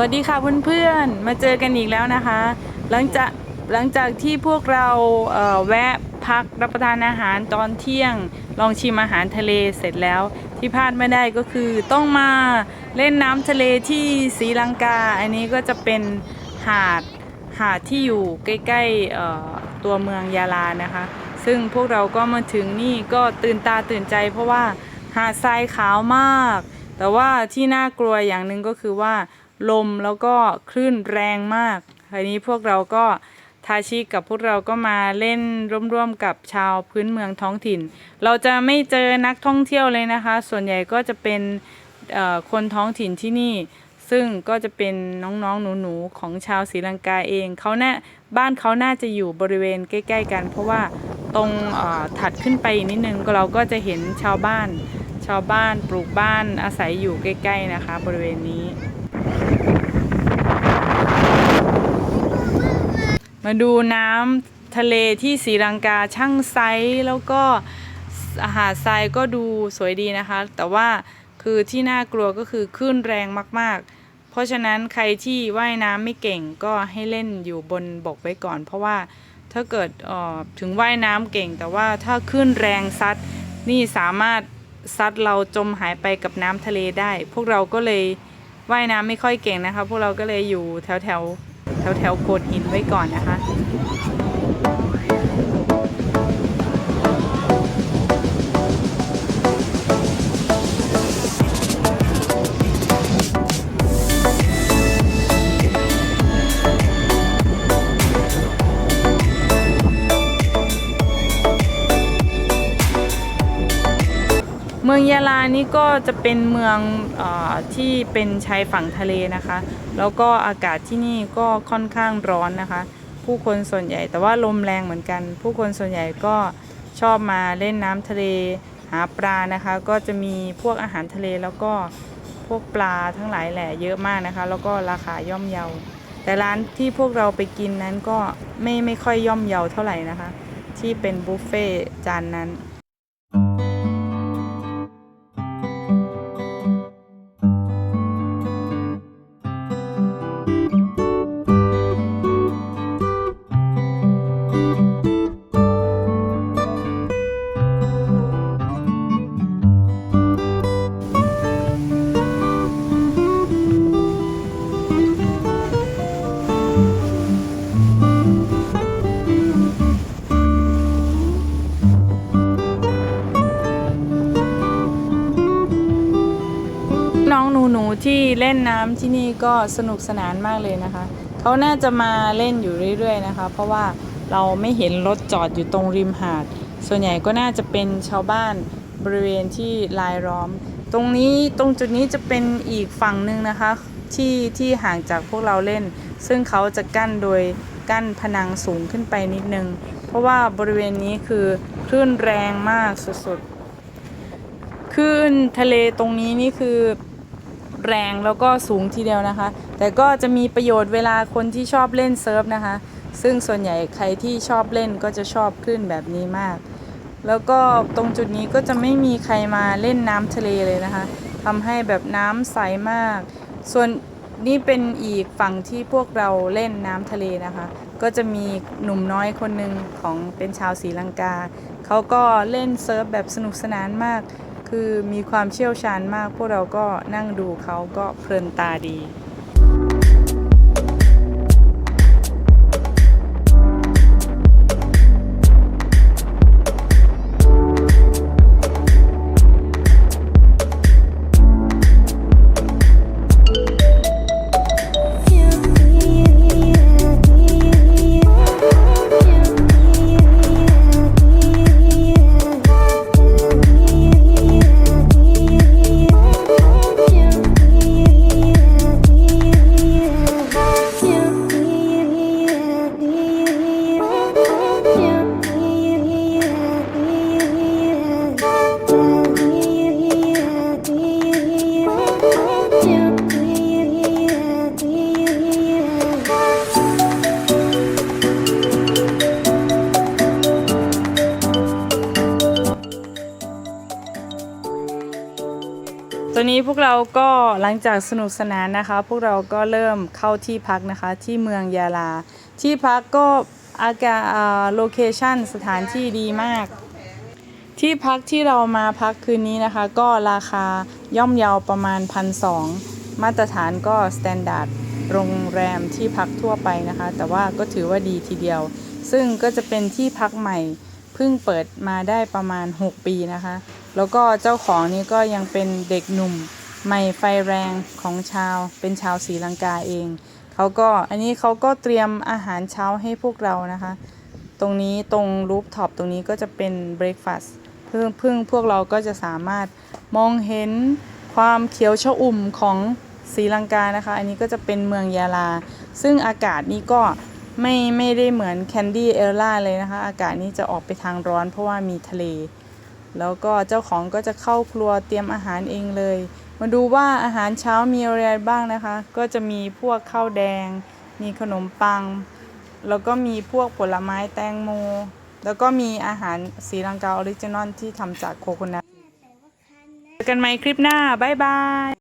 วัสดีค่ะเพื่อนๆ มาเจอกันอีกแล้วนะคะ หลังจากหลังจากที่พวกเราเแวะพักรับประทานอาหารตอนเที่ยง ลองชิมอาหารทะเลเสร็จแล้ว ที่พลาดไม่ได้ก็คือต้องมาเล่นน้ำทะเลที่ศรีลังกา อันนี้ก็จะเป็นหาดหาดที่อยู่ใกล้ๆตัวเมืองยาลานะคะ ซึ่งพวกเราก็มาถึงนี่ก็ตื่นตาตื่นใจ เพราะว่าหาดทรายขาวมาก แต่ว่าที่น่ากลัวอย่างหนึ่งก็คือว่า ลมแล้วก็คลื่นแรงมากทีนี้พวกเราก็ทาชิกับพวกเราก็มาเล่นร่วมๆกับชาวพื้นเมืองท้องถิ่น เราจะไม่เจอนักท่องเที่ยวเลยนะคะ ส่วนใหญ่ก็จะเป็นคนท้องถิ่นที่นี่ ซึ่งก็จะเป็นน้องๆหนูๆของชาวศรีลังกาเองเขาน่บ้านเขาน่าจะอยู่บริเวณใกล้ ๆ กัน เพราะว่าตรงถัดขึ้นไปนิดนึงเราก็จะเห็นชาวบ้าน ชาวบ้านปลูกบ้านอาศัยอยู่ใกล้ ๆนะคะ บริเวณนี้ มาดูน้ำทะเลที่ศรีลังกาช่างไซส์แล้วก็อาหารทรายก็ดูสวยดีนะคะ แต่ว่าคือที่น่ากลัวก็คือคลื่นแรงมาก ๆ เพราะฉะนั้นใครที่ว่ายน้ำไม่เก่งก็ให้เล่นอยู่บนบกไว้ก่อน เพราะว่าถ้าเกิดออถึงว่ายน้ำเก่ง แต่ว่าถ้าคลื่นแรงซัดนี่สามารถซัดเราจมหายไปกับน้ำทะเลได้ พวกเราก็เลย ว่ายน้ำไม่ค่อยเก่งนะคะ พวกเราก็เลยอยู่แถวแถวแถวแถวโขดหินไว้ก่อนนะคะ ยะลานี่ก็จะเป็นเมืองอที่เป็นชายฝั่งทะเลนะคะ แล้วก็อากาศที่นี่ก็ค่อนข้างร้อนนะคะ ผู้คนส่วนใหญ่แต่ว่าลมแรงเหมือนกัน ผู้คนส่วนใหญ่ก็ชอบมาเล่นน้ำทะเลหาปลานะคะ ก็จะมีพวกอาหารทะเลแล้วก็พวกปลาทั้งหลายแหล่เยอะมากนะคะ แล้วก็ราคาย่อมเยา แต่ร้านที่พวกเราไปกินนั้นก็ไม่ไม่ค่อยย่อมเยาเท่าไหร่นะคะ ที่เป็นบุฟเฟ่จานนั้น ที่เล่นน้ำที่นี่ก็สนุกสนานมากเลยนะคะ เขาน่าจะมาเล่นอยู่เรื่อยๆนะคะ เพราะว่าเราไม่เห็นรถจอดอยู่ตรงริมหาด ส่วนใหญ่ก็น่าจะเป็นชาวบ้านบริเวณที่ลายล้อม ตรงนี้ตรงจุดนี้จะเป็นอีกฝั่งหนึ่งนะคะ ที่ที่ห่างจากพวกเราเล่น ซึ่งเขาจะกั้นโดยกั้นพนังสูงขึ้นไปนิดนึง เพราะว่าบริเวณนี้คือคลื่นแรงมากสุดๆคลื่นทะเลตรงนี้นี่คือ แรงแล้วก็สูงทีเดียวนะคะ แต่ก็จะมีประโยชน์เวลาคนที่ชอบเล่นเซิร์ฟนะคะ ซึ่งส่วนใหญ่ใครที่ชอบเล่นก็จะชอบคลื่นแบบนี้มาก แล้วก็ตรงจุดนี้ก็จะไม่มีใครมาเล่นน้ำทะเลเลยนะคะทำให้แบบน้ำใสมาก ส่วนนี่เป็นอีกฝั่งที่พวกเราเล่นน้ำทะเลนะคะ ก็จะมีหนุ่มน้อยคนหนึ่งของเป็นชาวศรีลังกา เขาก็เล่นเซิร์ฟแบบสนุกสนานมาก คือมีความเชี่ยวชาญมาก พวกเราก็นั่งดูเขาก็เพลินตาดี อนนี้พวกเราก็หลังจากสนุกสนานนะคะ พวกเราก็เริ่มเข้าที่พักนะคะ ที่เมืองยาลา ที่พักก็อากาโลเคชั่นสถานที่ดีมาก ที่พักที่เรามาพักคืนนี้นะคะ ก็ราคาย่อมเยาวประมาณพันสองมาตรฐานก็สแตนดาร์ดโรงแรมที่พักทั่วไปนะคะ แต่ว่าก็ถือว่าดีทีเดียว ซึ่งก็จะเป็นที่พักใหม่เพิ่งเปิดมาได้ประมาณ 6 ปีนะคะ แล้วก็เจ้าของนี่ก็ยังเป็นเด็กหนุ่มใหม่ไฟแรงของชาว เป็นชาวศรีลังกาเองเขาก็อันนี้เขาก็เตรียมอาหารเช้าให้พวกเรานะคะ ตรงนี้ตรงรูฟท็อปตรงนี้ก็จะเป็นเบรคฟาสต์เพิ่งเพิ่งพวกเราก็จะสามารถมองเห็นความเขียวชอุ่มของศรีลังกานะคะ อันนี้ก็จะเป็นเมืองยาลา ซึ่งอากาศนี้ก็ไม่ไม่ได้เหมือนแคนดี้เอลล่าเลยนะคะ อากาศนี้จะออกไปทางร้อนเพราะว่ามีทะเล แล้วก็เจ้าของก็จะเข้าครัวเตรียมอาหารเองเลย มาดูว่าอาหารเช้ามีอะไรบ้างนะคะ ก็จะมีพวกข้าวแดง มีขนมปัง แล้วก็มีพวกผลไม้แตงโม แล้วก็มีอาหารสีลังกาออริจินอลที่ทำจากโคโคนัทเจอกันใหม่คลิปหน้า บ๊ายบาย